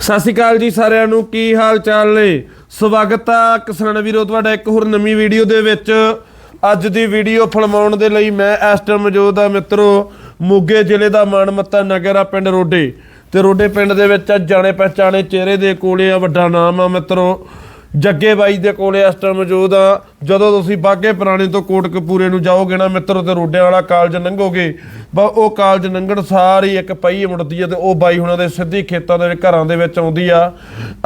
ਸਤਿ ਸ਼੍ਰੀ ਅਕਾਲ ਜੀ ਸਾਰਿਆਂ ਨੂੰ, ਕੀ ਹਾਲ ਚਾਲ ਨੇ? ਸਵਾਗਤ ਆ ਕਿਸਾਨ ਵੀਰੋ, ਤੁਹਾਡਾ ਇੱਕ ਹੋਰ ਨਵੀਂ ਵੀਡੀਓ ਦੇ ਵਿੱਚ। ਅੱਜ ਦੀ ਵੀਡੀਓ ਫਿਲਮਾਉਣ ਦੇ ਲਈ ਮੈਂ ਐਸਟਰ ਟਾਈਮ ਮੌਜੂਦ ਆ ਮਿੱਤਰੋ, ਮੋਗੇ ਜ਼ਿਲ੍ਹੇ ਦਾ ਮਾਨਮੱਤਾ ਨਗਰ ਆ ਪਿੰਡ ਰੋਡੇ। ਤੇ ਰੋਡੇ ਪਿੰਡ ਦੇ ਵਿੱਚ ਅੱਜ ਜਾਣੇ ਪਹਿਚਾਣੇ ਚਿਹਰੇ ਦੇ ਕੋਲੇ ਆ ਵੱਡਾ ਨਾਮ ਆ ਮਿੱਤਰੋ। ਜੱਗੇ ਬਾਈ ਦੇ ਕੋਲੇ ਇਸ ਟਾਈਮ ਮੌਜੂਦ ਆ। ਜਦੋਂ ਤੁਸੀਂ ਬਾਗੇ ਪੁਰਾਣੇ ਤੋਂ ਕੋਟਕਪੂਰੇ ਨੂੰ ਜਾਓਗੇ ਨਾ ਮਿੱਤਰੋ ਤੇ ਰੋਡਿਆਂ ਵਾਲਾ ਕਾਲਜ ਲੰਘੋਗੇ ਬਾ ਉਹ ਕਾਲਜ ਲੰਘਣ ਸਾਰੀ ਇੱਕ ਪਈ ਮੁੜਦੀ ਆ ਤੇ ਉਹ ਬਾਈ ਹੁਣਾਂ ਦੇ ਸਿੱਧੀ ਖੇਤਾਂ ਦੇ ਘਰਾਂ ਦੇ ਵਿੱਚ ਆਉਂਦੀ ਆ।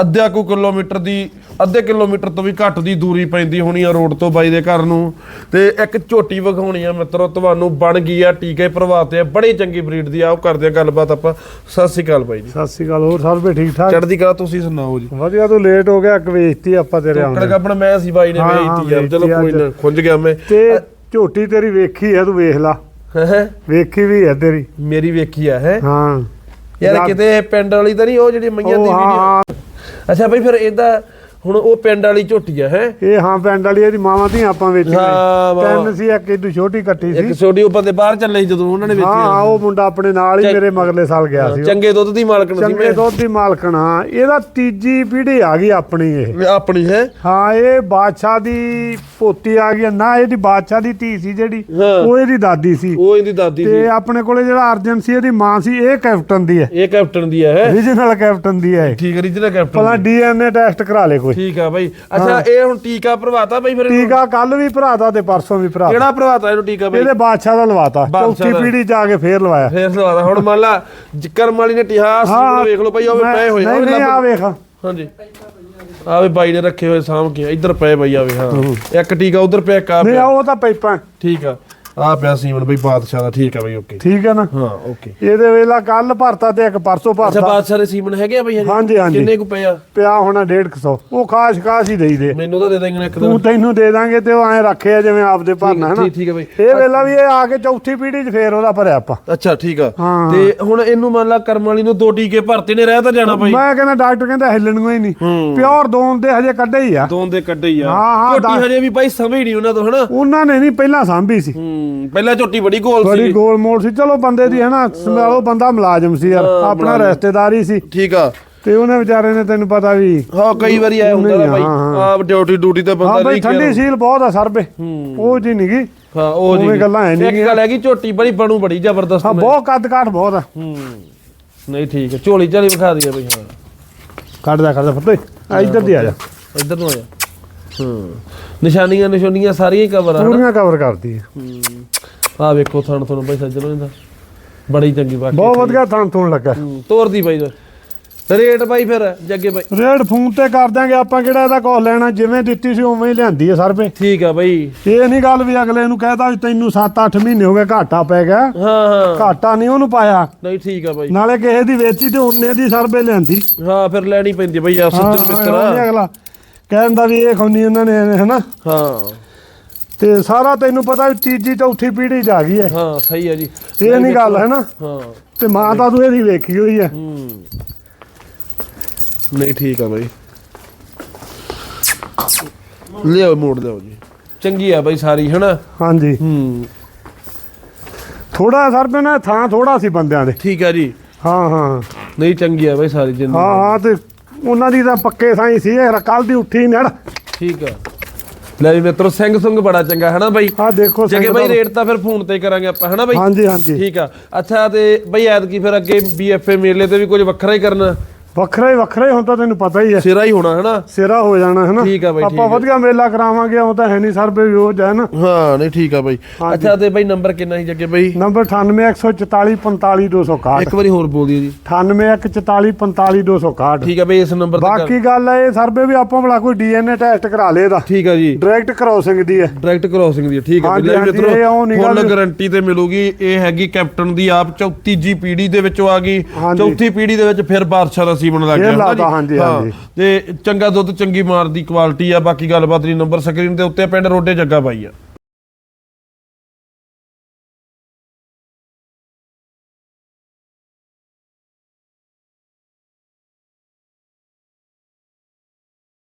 ਅੱਧਾ ਕੁ ਕਿਲੋਮੀਟਰ ਦੀ ਅੱਧੇ ਕਿਲੋਮੀਟਰ ਤੋਂ ਵੀ ਘੱਟ ਦੀ ਦੂਰੀ ਪੈਂਦੀ ਹੋਣੀ ਆ ਰੋਡ ਤੋਂ ਬਾਈ ਦੇ ਘਰ ਨੂੰ। ਤੇ ਇੱਕ ਝੋਟੀ ਵਿਖਾਉਣੀ ਆ ਮਿੱਤਰੋ ਤੁਹਾਨੂੰ ਬਣ ਗਈ ਆ ਟੀਕੇ ਭਰਵਾਤੇ ਆ ਬੜੀ ਚੰਗੀ ਬਰੀਡ ਦੀ ਆ ਉਹ ਕਰਦੇ ਆ ਗੱਲਬਾਤ ਆਪਾਂ। ਸਤਿ ਸ਼੍ਰੀ ਅਕਾਲ ਬਾਈ ਜੀ। ਸਤਿ ਸ਼੍ਰੀ ਅਕਾਲ ਹੋਰ ਸਭ ਠੀਕ ਠਾਕ ਚੜ੍ਹਦੀ ਕਲਾ ਤੁਸੀਂ ਸੁਣਾਓ ਜੀ। ਵਧੀਆ ਤੂੰ ਲੇਟ ਹੋ ਗਿਆ ਕਵੇਚਤੀ ਆਪਾਂ ਤੇਰੇ ਟੋਕੜ ਆਉਂਦੇ ਗੱਬਣ ਮੈਂ ਸੀ ਬਾਈ ਨੇ ਹਾਂ, ਹਾਂ, ਵੇਚਤੀ ਆ। ਚਲੋ ਵੇਚਤੀ ਕੋਈ ਨਾ। ਖੁੰਝ ਗਿਆ ਮੈਂ। ਤੇ ਝੋਟੀ ਤੇਰੀ ਵੇਖੀ ਹੈ ਤੂੰ ਵੇਖ ਲਾ। ਹੈਂ? ਵੇਖੀ ਵੀ ਹੈ ਤੇਰੀ। ਮੇਰੀ ਵੇਖੀ ਆ ਹੈ? ਹਾਂ। ਯਾਰ ਕਿਤੇ ਪਿੰਡ ਵਾਲੀ ਤਾਂ ਨਹੀਂ ਉਹ ਜਿਹੜੀ ਮਈਆਂ ਦੀ ਵੀਡੀਓ ਅੱਛਾ ਬਈ ਫਿਰ ਇਹਦਾ ਹੁਣ ਉਹ ਪਿੰਡ ਵਾਲੀ ਝੋਟੀ ਆ ਹੈ? ਇਹ ਹਾਂ ਪਿੰਡ ਵਾਲੀ ਇਹਦੀ ਮਾਵਾਂ ਧੀਆਂ ਆਪਾਂ ਵੇਚੀ ਹਾਂ। ਤਿੰਨ ਸੀ ਇੱਕ ਇਦੋਂ ਛੋਟੀ ਕੱਟੀ ਇੱਕ ਸੀ ਛੋਟੀ ਉੱਪਰ ਦੇ ਬਾਹਰ ਚੱਲੇ ਸੀ ਜਦੋਂ ਉਹਨਾਂ ਨੇ ਹਾਂ ਵੇਚੀ ਹਾਂ ਉਹ ਮੁੰਡਾ ਆਪਣੇ ਨਾਲ ਹੀ ਮੇਰੇ ਮਗਲੇ ਸਾਲ ਗਿਆ ਸੀ ਉਹ। ਚੰਗੇ ਦੁੱਧ ਦੀ ਮਾਲਕਣ ਸੀ ਚੰਗੇ ਦੁੱਧ ਦੀ ਮਾਲਕਣ ਇਹਦਾ ਤੀਜੀ ਪੀੜ੍ਹੀ ਆ ਗਈ ਆਪਣੀ ਇਹ। ਆਪਣੀ ਹੈ? ਹਾਂ ਇਹ ਬਾਦਸ਼ਾਹ ਦੀ ਪੋਤੀ ਆ ਗਈ ਨਾ ਇਹਦੀ ਬਾਦਸ਼ਾਹ ਦੀ ਧੀ ਸੀ ਜਿਹੜੀ ਹਾਂ। ਉਹ ਇਹਦੀ ਦਾਦੀ ਸੀ। ਉਹ ਇਹਦੀ ਦਾਦੀ ਸੀ। ਤੇ ਆਪਣੇ ਕੋਲੇ ਜਿਹੜਾ ਅਰਜਨ ਸੀ ਇਹਦੀ ਮਾਂ ਸੀ ਇਹ ਕੈਪਟਨ ਦੀ ਹੈ। ਇਹ ਕੈਪਟਨ ਦੀ ਹੈ ਰੀਜਨਲ ਕੈਪਟਨ ਦੀ ਹੈ ਇਹ। ਠੀਕ ਹੈ ਰੀਜਨਲ ਪਹਿਲਾਂ ਕੈਪਟਨ ਡੀਐਨਏ ਟੈਸਟ ਕਰਾ ਲੇ ਕੋਈ। ਠੀਕ ਆ ਬਾਈ। ਅੱਛਾ ਇਹ ਹੁਣ ਟੀਕਾ ਭਰਵਾਤਾ ਬਾਈ ਫਿਰ ਇਹਨੂੰ? ਟੀਕਾ ਕੱਲ ਵੀ ਭਰਾਤਾ ਤੇ ਪਰਸੋਂ ਵੀ ਭਰਾਤਾ। ਕਿਹੜਾ ਭਰਵਾਤਾ ਇਹਨੂੰ ਟੀਕਾ ਬਾਈ? ਇਹਦੇ ਬਾਦਸ਼ਾਹ ਦਾ ਲਵਾਤਾ। ਬਾਦਸ਼ਾਹ ਚੌਥੀ ਦਾ। ਚ ਆ ਕੇ ਫੇਰ ਲਵਾਇਆ। ਫੇਰ ਸਵਾਦਾ ਹੁਣ ਮੰਨ ਲਾ ਜਿਕਰਮ ਵਾਲੀ ਨੇ ਇਤਿਹਾਸ ਨੂੰ ਵੇਖ ਲਓ ਭਾਈ ਉਹ ਮੈਂ- ਪਏ ਹੋਏ ਆ, ਨਹੀਂ ਵੀ ਨਹੀਂ ਲੱਭ- ਆ ਵੇਖ। ਹਾਂਜੀ। ਆਵੇ ਬਾਈ ਨੇ ਰੱਖੇ ਹੋਏ ਸਾਂਭ ਕੇ ਇੱਧਰ ਪਏ ਬਈ ਆਵੇ ਹਾਂ। ਇੱਕ ਟੀਕਾ ਉਧਰ ਪਿਆ ਆ ਨਹੀਂ ਪਿਆ। ਉਹ ਤਾਂ ਪੈਪਾਂ ਠੀਕ ਆ। ਆ ਪਿਆ ਸੀਮਨ ਬਈ ਬਾਦਸ਼ਾਹ ਦਾ ਠੀਕ ਆ ਬਈ ਓਕੇ ਠੀਕ ਹੈ ਨਾ? ਹਾਂ ਓਕੇ ਇਹਦੇ ਵੇਲਾ ਕੱਲ ਭਰਤਾ ਤੇ ਇੱਕ ਪਰਸੋਂ ਅੱਛਾ ਭਰਤਾ ਬਾਦਸ਼ਾਹ ਦੇ ਸੀਮਨ ਹੈਗੇ ਆ ਬਈ ਹਜੇ? ਹਾਂਜੀ, ਹਾਂਜੀ। ਕਿੰਨੇ ਕੁ ਪਏ ਆ ਪਿਆ ਹੋਣਾ 150 ਉਹ ਖਾਸ ਖਾਸ ਹੀ ਦੇਈ ਦੇ ਮੈਨੂੰ ਤਾਂ ਦੇ ਦੇਂਗੇ ਇੱਕ ਤੂੰ ਦਿਨ ਤੈਨੂੰ ਦੇ ਦਾਂਗੇ ਤੇ ਉਹ ਐ ਰੱਖੇ ਆ ਜਿਵੇਂ ਆਪਦੇ ਭਰਨਾ ਹੈ ਨਾ ਠੀਕ ਠੀਕ ਹੈ ਬਈ। ਇਹ ਵੇਲਾ ਵੀ ਇਹ ਆ ਕੇ ਚੌਥੀ ਪੀੜ੍ਹੀ ਚ ਫੇਰ ਉਹਦਾ ਭਰਿਆ ਆਪਾਂ। ਅੱਛਾ ਠੀਕ ਆ। ਹਾਂ। ਤੇ ਹੁਣ ਇਹਨੂੰ ਮੰਨ ਲਾ ਕਰਮ ਵਾਲੀ ਨੂੰ ਦੋ ਟੀਕੇ ਭਰਤੇ ਨੇ ਰਹਿ ਤਾਂ ਜਾਣਾ ਬਈ। ਮੈਂ ਕਹਿੰਦਾ ਡਾਕਟਰ ਕਹਿੰਦਾ ਹਿੱਲਣ ਨੂੰ ਹੀ ਨਹੀਂ। ਪਿਓਰ ਦੋਨ ਦੇ ਹਜੇ ਕੱਢੇ ਹੀ ਆ। ਦੋਨ ਦੇ ਕੱਢੇ ਹੀ ਆ। ਹਾਂ, ਹਾਂ, ਝੋਟੀ ਦੱਸ। ਹਜੇ ਵੀ ਭਾਈ ਸਮਝ ਨਹੀਂ ਉਹਨਾਂ ਤੋਂ ਹਨਾ? ਉਹਨਾਂ ਨੇ ਨਹੀਂ ਪਹਿਲਾਂ ਸਾਂਭੀ ਸੀ। ਹੂੰ ਪਹਿਲਾਂ ਝੋਟੀ ਬੜੀ ਗੋਲ ਬੜੀ ਸੀ। ਗੋਲ ਮੋੜ ਸੀ। ਚਲੋ ਬੰਦੇ ਦੀ ਹੈ ਨਾ ਸਮਝਾਓ ਬੰਦਾ ਮੁਲਾਜ਼ਮ ਸੀ ਯਾਰ ਆਪਣਾ। ਰਿਸ਼ਤੇਦਾਰੀ ਸੀ। ਠੀਕ ਆ। ਤੇ ਉਹਨੇ ਵਿਚਾਰੇ ਨੇ ਤੈਨੂੰ ਪਤਾ ਵੀ ਹਾਂ ਕਈ ਵਾਰੀ ਆਇਆ ਹੁੰਦਾ ਨਾ ਨਹੀਂ, ਭਾਈ। ਆਪ ਡਿਊਟੀ ਡਿਊਟੀ ਤੇ ਬੰਦਾ ਬਈ ਨਹੀਂ ਠੰਡੀ ਸੀਲ ਬਹੁਤ ਆ ਸਰਬੇ। ਉਹ ਜੀ ਨਹੀਂਗੀ ਹਾਂ ਉਹ ਜੀ ਉਵੇਂ ਗੱਲਾਂ ਹੈ ਨੀ ਇੱਕ ਗੱਲ ਹੈਗੀ ਝੋਟੀ ਬੜੀ ਬਣੂ ਬੜੀ ਜ਼ਬਰਦਸਤ ਹਾਂ। ਬਹੁਤ ਕੱਦ ਕਾਠ ਬਹੁਤ ਆ। ਹੂੰ। ਨਹੀਂ ਠੀਕ ਹੈ। ਝੋਲੀ ਝਾਲੀ ਵਿਖਾ ਦਈਏ ਬਈ ਹਾਂ। ਕੱਢਦਾ ਕੱਢਦਾ ਫੱਟੇ ਆ ਇੱਧਰ ਦੀ ਆ ਜਾ। ਇੱਧਰ ਨੂੰ ਆ ਜਾ। ਹੂੰ। ਨਿਸ਼ਾਨੀਆਂ ਨਿਸ਼ਾਨੀਆਂ ਸਾਰੀਆਂ ਹੀ ਕਵਰ ਆ ਪੂਰੀਆਂ ਕਵਰ ਕਰਦੀ ਹੈ ਆ ਵੇਖੋ ਥਣ ਤੁਹਾਨੂੰ ਬਈ ਸੱਜਣੋ ਇਹਦਾ। ਬੜੀ ਚੰਗੀ ਬਾਕੀ ਬਹੁਤ ਵਧੀਆ ਥਾਂ ਥੂਣ ਲੱਗਾ। ਤੋਰਦੀ ਬਾਈ ਰੇਟ ਬਾਈ ਫਿਰ ਜੱਗੇ ਬਾਈ। ਰੇਡ ਫੋਨ ਤੇ ਕਰ ਦਾਂਗੇ ਆਪਾਂ ਕਿਹੜਾ ਇਹਦਾ ਕੋਲ ਲੈਣਾ ਜਿਵੇਂ ਦਿੱਤੀ ਸੀ ਉਵੇਂ ਹੀ ਲਿਆਂਦੀ ਹੈ ਸਰਬੇ ਠੀਕ ਆ ਬਾਈ। ਇਹ ਨਹੀਂ ਗੱਲ ਵੀ ਅਗਲੇ ਨੂੰ ਕਹਿਤਾ ਵੀ ਤੈਨੂੰ 7-8 ਮਹੀਨੇ ਹੋ ਗਏ ਘਾਟਾ ਪੈ ਗਿਆ। ਹਾਂ ਹਾਂ। ਘਾਟਾ ਨਹੀਂ ਉਹਨੂੰ ਪਾਇਆ। ਨਹੀਂ ਠੀਕ ਆ ਬਾਈ। ਨਾਲੇ ਕਿਸੇ ਦੀ ਵੇਚੀ ਤੇ ਉਹਨੇ ਦੀ ਸਰਬੇ ਲਿਆਂਦੀ। ਹਾਂ ਫਿਰ ਲੈਣੀ ਪੈਂਦੀ ਬਾਈ ਆ ਸੱਜਣ ਮਿੱਤਰਾ ਅਗਲਾ। ਕਹਿੰਦਾ ਵੀ ਇਹ ਖੋਨੀ ਉਹਨਾਂ ਨੇ ਹਨਾ। ਹਾਂ। ਤੇ ਸਾਰਾ ਤੈਨੂੰ ਪਤਾ ਵੀ ਤੀਜੀ ਚੌਥੀ ਪੀੜ੍ਹੀ ਚ ਆ ਗਈ ਹੈ ਹਾਂ ਸਹੀ ਆ ਜੀ। ਇਹ ਨਹੀਂ ਗੱਲ ਹੈ ਨਾ ਹਾਂ। ਤੇ ਮਾਂ ਤਾਂ ਤੂੰ ਇਹਦੀ ਵੇਖੀ ਹੋਈ ਹੈ ਹੂੰ। ਨਹੀਂ ਠੀਕ ਆ ਬਾਈ। ਲਿਓ ਮੋੜ ਦਿਓ ਜੀ। ਚੰਗੀ ਆ ਬਾਈ ਸਾਰੀ ਹਨਾ? ਹਾਂਜੀ। ਹੂੰ। ਥੋੜਾ ਸਰਬੇ ਨਾ ਥਾਂ ਥੋੜਾ ਸੀ ਬੰਦਿਆਂ ਦੇ। ਠੀਕ ਆ ਜੀ। ਹਾਂ ਹਾਂ। ਨਹੀਂ ਚੰਗੀ ਆ ਬਾਈ ਸਾਰੀ ਹਾਂ ਹਾਂ ਤੇ ਉਹਨਾਂ ਦੀ ਤਾਂ ਪੱਕੇ ਸਾਈ ਸੀ ਕੱਲ ਦੀ ਉੱਠੀ ਨੜ ਠੀਕ ਆ। ਲੈ ਵੀ ਮਿੱਤਰੋ ਸਿੰਘ ਸੁੰਗ ਬੜਾ ਚੰਗਾ ਹਨਾ ਬਾਈ? ਆ ਦੇਖੋ ਜਗੇ ਸਿੰਘ ਬਾਈ ਰੇਟ ਤਾਂ ਫਿਰ ਫੋਨ ਤੇ ਕਰਾਂਗੇ ਆਪਾਂ ਹਨਾ ਬਾਈ? ਹਾਂਜੀ ਹਾਂਜੀ। ਠੀਕ ਆ। ਅੱਛਾ ਤੇ ਬਾਈ ਐਤਕੀ ਫਿਰ ਅੱਗੇ ਬੀਐਫਏ ਮੇਲੇ ਤੇ ਵੀ ਕੁਝ ਵੱਖਰਾ ਹੀ ਕਰਨਾ। ਵੱਖਰਾ ਹੀ ਵੱਖਰਾ ਹੀ ਤਾਂ ਤੈਨੂੰ ਪਤਾ ਹੀ ਹੈ। ਸਿਰਾ ਹੀ ਹੋਣਾ ਹਨਾ? ਸਿਰਾ ਹੋ ਜਾਣਾ ਹੈ ਨਾ ਠੀਕ ਆ ਬਾਈ, ਆਪਾਂ। ਵਧੀਆ ਮੇਲਾ ਕਰਾਵਾਂਗੇ ਉਹ ਤਾਂ ਹੈ ਨਹੀਂ ਸਰਬੇ ਵੀ ਉਹ ਹੈ ਨਾ ਹਾਂ ਨਹੀਂ ਠੀਕ ਆ ਬਾਈ। ਅੱਛਾ ਤੇ ਬਾਈ ਨੰਬਰ ਕਿੰਨਾ ਸੀ ਜੱਗੇ ਬਾਈ? ਨੰਬਰ 9814445261 ਇੱਕ ਵਾਰੀ ਹੋਰ ਬੋਲ ਦਿਓ ਜੀ। 9814445261 ਠੀਕ ਆ ਬਾਈ ਇਸ ਨੰਬਰ ਤੇ ਬਾਕੀ ਗੱਲ ਹੈ ਇਹ ਸਰਬੇ ਵੀ ਆਪਾਂ ਬਲਾ ਕੋਈ ਡੀਐਨਏ ਟੈਸਟ ਕਰਾ ਲੇ ਇਹਦਾ। ਠੀਕ ਆ ਜੀ। ਡਾਇਰੈਕਟ ਕ੍ਰੋਸਿੰਗ ਦੀ ਹੈ ਡਾਇਰੈਕਟ ਕ੍ਰੋਸਿੰਗ ਦੀ ਆ, ਠੀਕ ਆ ਹਾਂਜੀ, ਬਿੱਲੇ ਹਾਂਜੀ, ਇਹ ਉਹ ਨੀ ਫੁੱਲ ਗਾਰੰਟੀ ਤੇ ਮਿਲੂਗੀ ਇਹ ਹੈਗੀ ਕੈਪਟਨ ਦੀ ਆਪ ਚੌਥੀ ਜੀ ਪੀੜੀ ਦੇ ਵਿੱਚੋਂ ਆ ਗਈ। ਚੌਥੀ ਪੀੜੀ ਦੇ ਵਿੱਚ ਫਿਰ ਬਾਦਸ਼ਾਹ ਦਾ ਸੀਮਨ ਲੱਗ ਗਿਆ ਜੀ? ਹਾਂਜੀ, ਹਾਂ, ਹਾਂਜੀ। ਤੇ ਚੰਗਾ ਦੁੱਧ ਚੰਗੀ ਮਾਰ ਦੀ ਕੁਆਲਿਟੀ ਆ ਬਾਕੀ ਗੱਲਬਾਤ ਦੀ ਨੰਬਰ ਸਕਰੀਨ ਦੇ ਉੱਤੇ ਪਿੰਡ ਰੋਡੇ ਜੱਗਾ ਬਾਈ ਆ